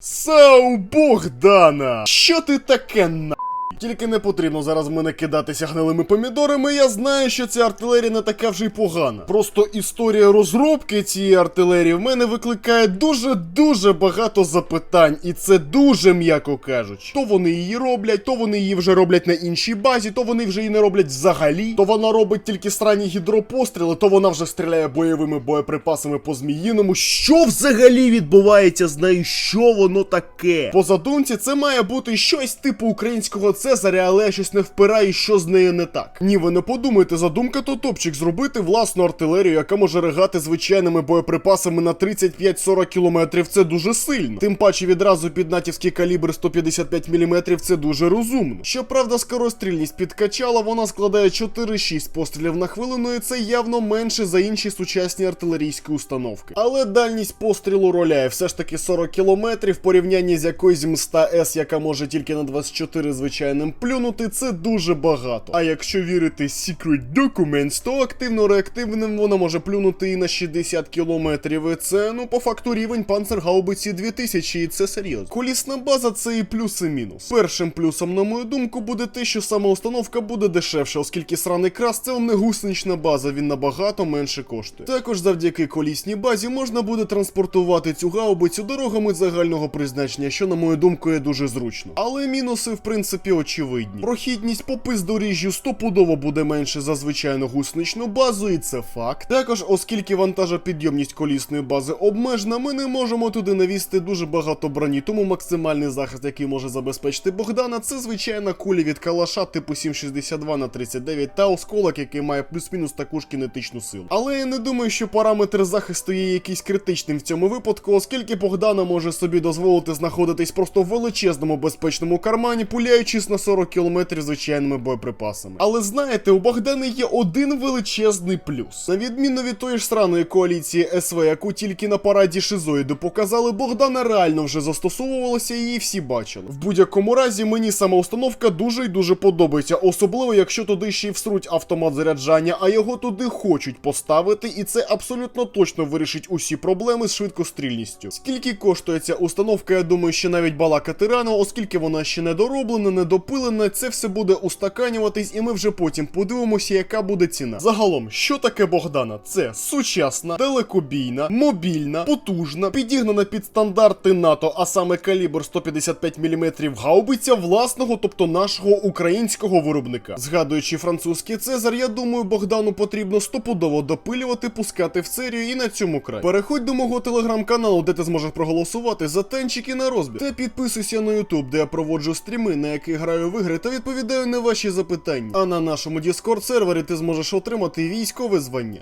Сау Богдана! Що ти таке на? Тільки не потрібно зараз мене кидатися гнилими помідорами, я знаю, що ця артилерія не така вже й погана. Просто історія розробки цієї артилерії в мене викликає дуже-дуже багато запитань, і це дуже м'яко кажучи. То вони її роблять, то вони її вже роблять на іншій базі, то вони вже її не роблять взагалі, то вона робить тільки странні гідропостріли, то вона вже стріляє бойовими боєприпасами по зміїному. Що взагалі відбувається з нею? Що воно таке? По задумці, це має бути щось типу українського Цезаря, але я щось не впираю, що з нею не так. Ні, ви не подумайте, задумка то топчик зробити власну артилерію, яка може ригати звичайними боєприпасами на 35-40 кілометрів. Це дуже сильно. Тим паче відразу під натівський калібр 155 мм це дуже розумно. Щоправда, скорострільність підкачала, вона складає 4-6 пострілів на хвилину, і це явно менше за інші сучасні артилерійські установки. Але дальність пострілу роляє все ж таки 40 км в порівнянні з якоюсь МСТА-С, яка може тільки на 24 звичайним плюнути, це дуже багато. А якщо вірити Secret Documents, то активно-реактивним вона може плюнути і на 60 км. І це, ну, по факту рівень панцергаубиці 2000, і це серйозно. Колісна база це і плюс, і мінус. Першим плюсом, на мою думку, буде те, що сама установка буде дешевша, оскільки сраний крас це не гусенична база, він набагато менше коштує. Також завдяки колісній базі можна буде транспортувати цю гаубицю дорогами загального призначення, що, на мою думку, є дуже зручно. Але мінуси, в принципі, очевидні. Прохідність по пиздоріжжю стопудово буде менше за звичайну гусеничну базу, і це факт. Також, оскільки вантажопідйомність колісної бази обмежена, ми не можемо туди навісти дуже багато броні, тому максимальний захист, який може забезпечити Богдана, це звичайна куля від калаша типу 762 на 39 та осколок, який має плюс-мінус таку ж кінетичну силу. Але я не думаю, що параметр захисту є якийсь критичним в цьому випадку, оскільки Богдана може собі дозволити знаходитись просто в величезному безпечному кармані, пуляючись на 40 км звичайними боєприпасами. Але знаєте, у Богдана є один величезний плюс. На відміну від тої ж сраної коаліції СВ, яку тільки на параді шизоїду показали, Богдана реально вже застосовувалася і її всі бачили. В будь-якому разі мені сама установка дуже і дуже подобається, особливо якщо туди ще й всруть автомат заряджання, а його туди хочуть поставити, і це абсолютно точно вирішить усі проблеми з швидкострільністю. Скільки коштує ця установка, я думаю, що навіть балакати рано, оскільки вона ще не дороблена, не допилена, це все буде устаканюватись, і ми вже потім подивимося, яка буде ціна. Загалом, що таке Богдана? Це сучасна, далекобійна, мобільна, потужна, підігнана під стандарти НАТО, а саме калібр 155 мм гаубиця власного, тобто нашого українського виробника. Згадуючи французький Цезар, я думаю, Богдану потрібно стопудово допилювати, пускати в серію і на цьому край. Переходь до мого телеграм-каналу, де ти зможеш проголосувати за танчики на розбір. Та підписуйся на YouTube, де я проводжу стріми, на яких граю в ігри та відповідаю на ваші запитання. А на нашому Discord сервері ти зможеш отримати військове звання.